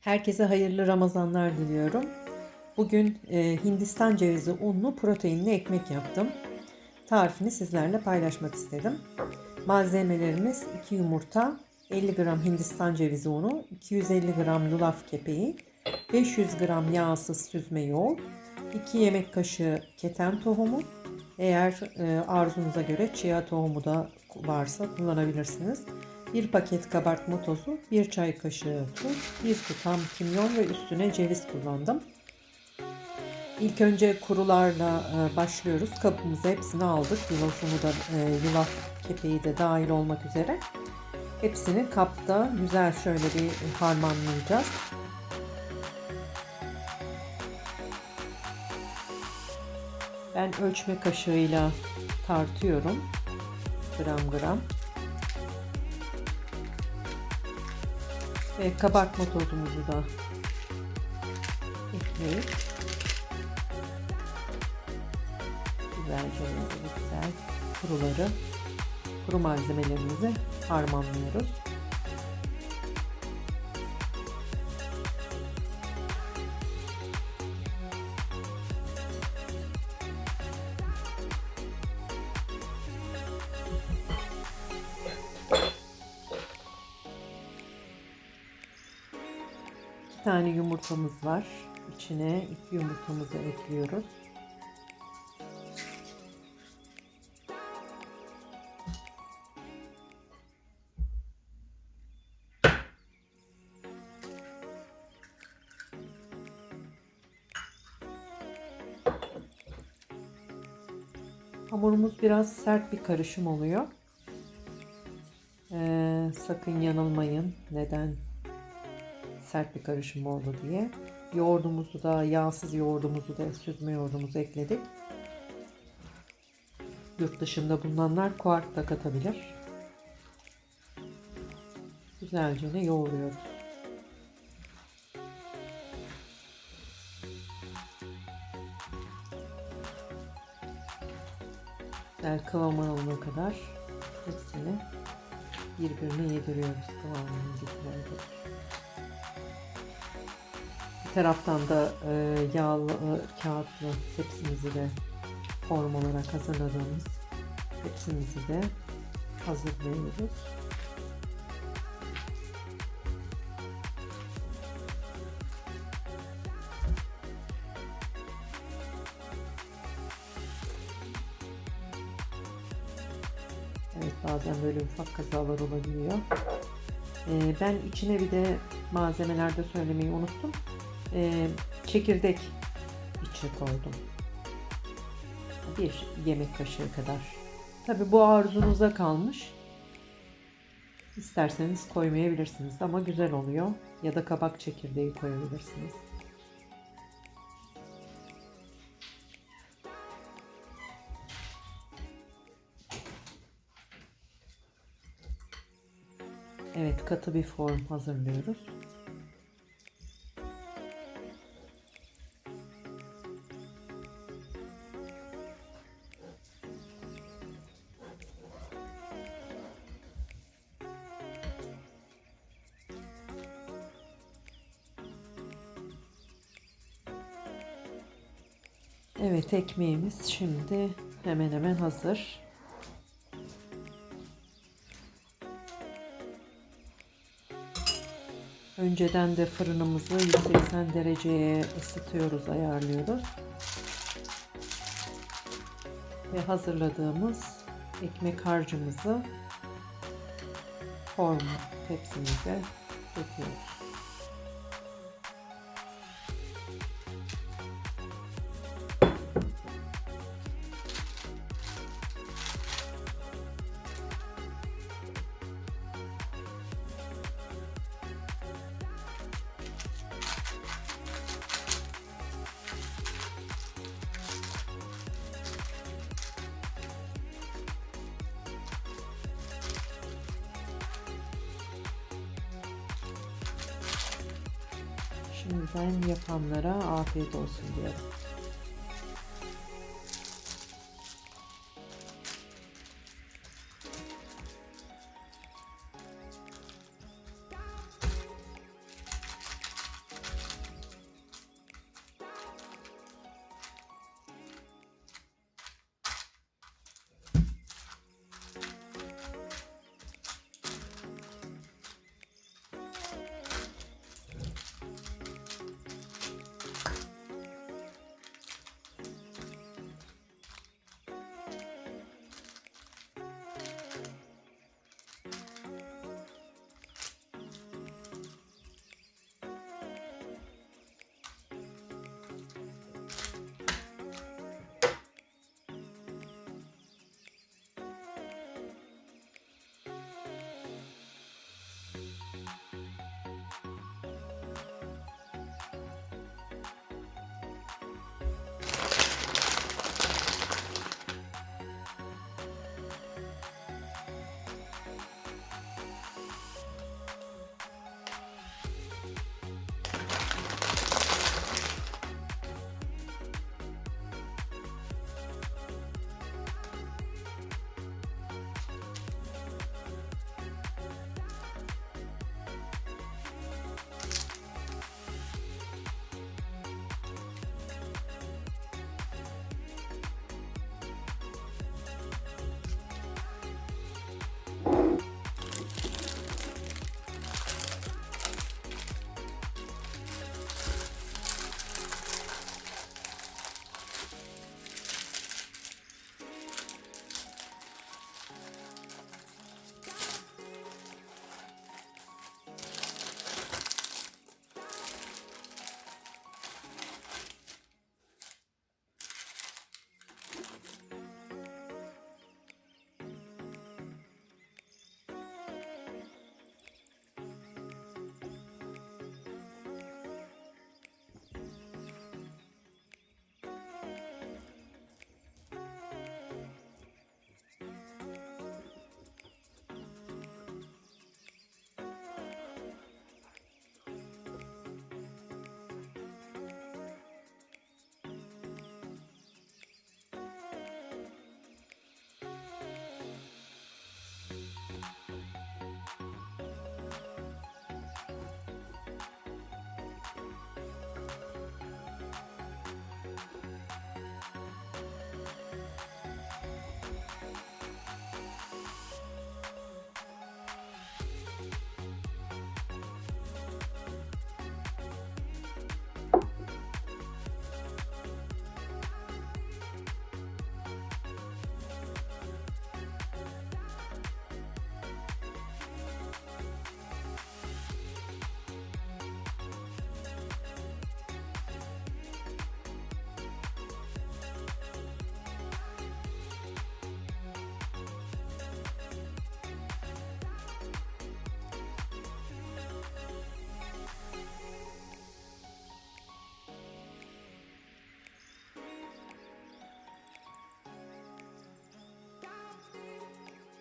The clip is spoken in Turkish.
Herkese hayırlı Ramazanlar diliyorum. Bugün e, Hindistan cevizi unlu proteinli ekmek yaptım. Tarifini sizlerle paylaşmak istedim. Malzemelerimiz 2 yumurta, 50 gram Hindistan cevizi unu, 250 gram yulaf kepeği, 500 gram yağsız süzme yoğurt, 2 yemek kaşığı keten tohumu. Eğer e, arzunuza göre chia tohumu da varsa kullanabilirsiniz. 1 paket kabartma tozu, 1 çay kaşığı tuz, 1 tutam kimyon ve üstüne ceviz kullandım. İlk önce kurularla e, başlıyoruz. Kabımıza hepsini aldık. Yulafını da e, yulaf kepeği de dahil olmak üzere. Hepsini kapta güzel şöyle bir harmanlayacağız. Ben ölçme kaşığıyla tartıyorum. Gram gram. Ve kabartma tozumuzu da ekleyip güzelce güzel kuruları kuru malzemelerimizi harmanlıyoruz. Tane yumurtamız var. İçine iki yumurtamızı ekliyoruz. Hamurumuz biraz sert bir karışım oluyor. Ee, sakın yanılmayın. Neden sert bir karışım oldu diye. Yoğurdumuzu da yağsız yoğurdumuzu da süzme yoğurdumuzu ekledik. Yurt dışında bulunanlar kuart da katabilir. Güzelce de yoğuruyoruz. Güzel kıvam alana kadar hepsini birbirine yediriyoruz kıvamını. Bir taraftan da e, yağlı e, kağıtlı tepsimizi de form olarak hazırladığımız tepsimizi de hazırlıyoruz. Evet bazen böyle ufak kazalar olabiliyor. Ee, ben içine bir de malzemelerde söylemeyi unuttum. Ee, çekirdek içine koydum. Bir yemek kaşığı kadar. Tabi bu arzunuza kalmış. İsterseniz koymayabilirsiniz ama güzel oluyor. Ya da kabak çekirdeği koyabilirsiniz. Evet katı bir form hazırlıyoruz. Evet ekmeğimiz şimdi hemen hemen hazır. Önceden de fırınımızı 180 dereceye ısıtıyoruz, ayarlıyoruz. Ve hazırladığımız ekmek harcımızı form tepsimize döküyoruz. Şimdiden yapanlara afiyet olsun diyorum.